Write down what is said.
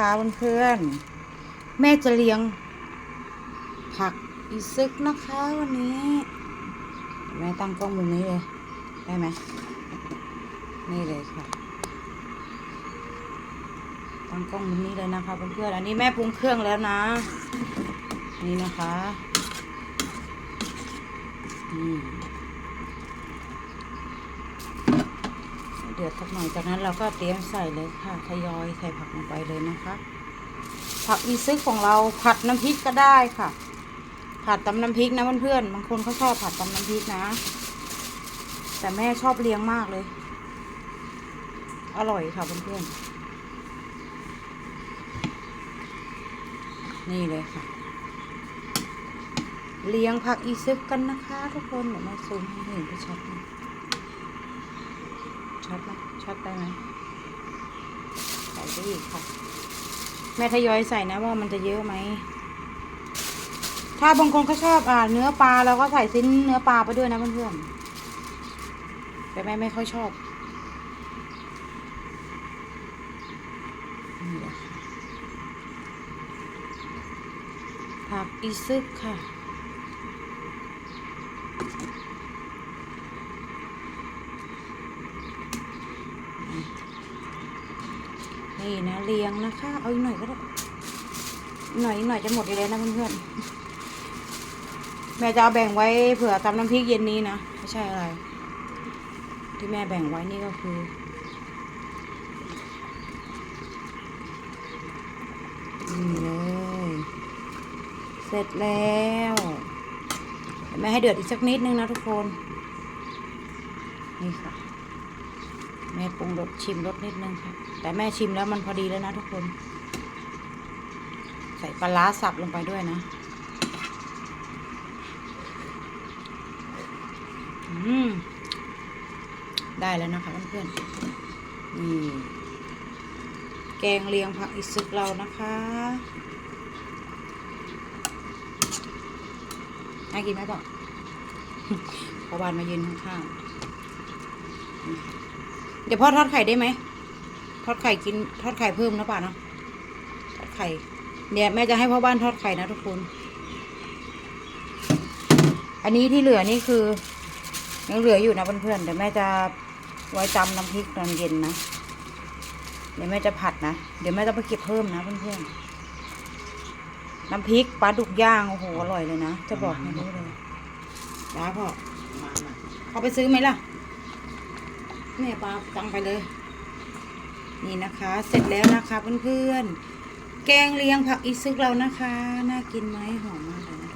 ค่ะเพื่อนๆแม่จะเลี้ยง ผักอีซึกนะคะ วันนี้ แม่ตั้งกล้องมุมนี้เลย ได้ไหมนี่เลยค่ะ ตั้งกล้องมุมนี้เลยนะคะเพื่อนๆอันนี้แม่ปรุงเครื่องแล้วนะ นี่นะคะนี่ เดือดสักหน่อยจากนั้นเราก็เตรียมใส่เลยค่ะทยอยใส่ผักลงไปเลยนะคะ ผักอีซึกของเราผัดน้ำพริกก็ได้ค่ะ ผัดตำน้ำพริกนะเพื่อนๆบางคนเขาชอบผัดตำน้ำพริกนะ แต่แม่ชอบเลี้ยงมากเลย อร่อยค่ะเพื่อนๆนี่เลยค่ะเลี้ยงผักอีซึกกันนะคะ ทุกคนเดี๋ยวม่ซูมให้เห็นไปชัดนะ ชัดไหมชัดได้ไหมใส่ไปอีกค่ะ แม่ทยอยใส่นะว่ามันจะเยอะไหม ถ้าบางคนเขาชอบอ่าเนื้อปลาเราก็ใส่ชิ้นเนื้อปลาไปด้วยนะเพื่อนๆแต่แม่ไม่ค่อยชอบผักอีซึกค่ะ นี่นะเรียงนะคะ เอาอีกหน่อยก็ได้หน่อยอีกหน่อยจะหมดอยู่แล้วนะเพื่อนๆแม่จะเอาแบ่งไว้เผื่อตำน้ำพริกเย็นนี้นะไม่ใช่อะไร ที่แม่แบ่งไว้นี่ก็คือนี่เลยเสร็จแล้วแม่ให้เดือดอีกสักนิดนึงนะทุกคน นี่ค่ะ แม่ปรุงรสชิมรสนิดนึงค่ะ แต่แม่ชิมแล้วมันพอดีแล้วนะทุกคน ใส่ปลาร้าสับลงไปด้วยนะ อืม ได้แล้วนะคะเพื่อนๆนี่แกงเลียงผักอีซึกเรานะคะน่ากินไหมบอกพอบานมายืนข้างๆ เดี๋ยวพ่อทอดไข่ได้ไหมทอดไข่กินทอดไข่เพิ่มนะป่าเนาะทอดไข่เนี่ยแม่จะให้พ่อบ้านทอดไข่นะทุกคน อันนี้ที่เหลือนี่คือยังเหลืออยู่นะเพื่อนๆเดี๋ยวแม่จะไว้จำน้ำพริกตอนเย็นนะเดี๋ยวแม่จะผัดนะเดี๋ยวแม่จะไปเก็บเพิ่มนะเพื่อนๆน้ำพริกปลาดุกย่างโอ้โหอร่อยเลยนะจะบอกให้รู้เลยได้พ่อเอาไปซื้อไหมล่ะ เนี่ยปลาตังไปเลย นี่นะคะ เสร็จแล้วนะคะเพื่อนๆ แกงเลียงผักอีซึกเรานะคะ น่ากินไหมหอมมากเลยนะ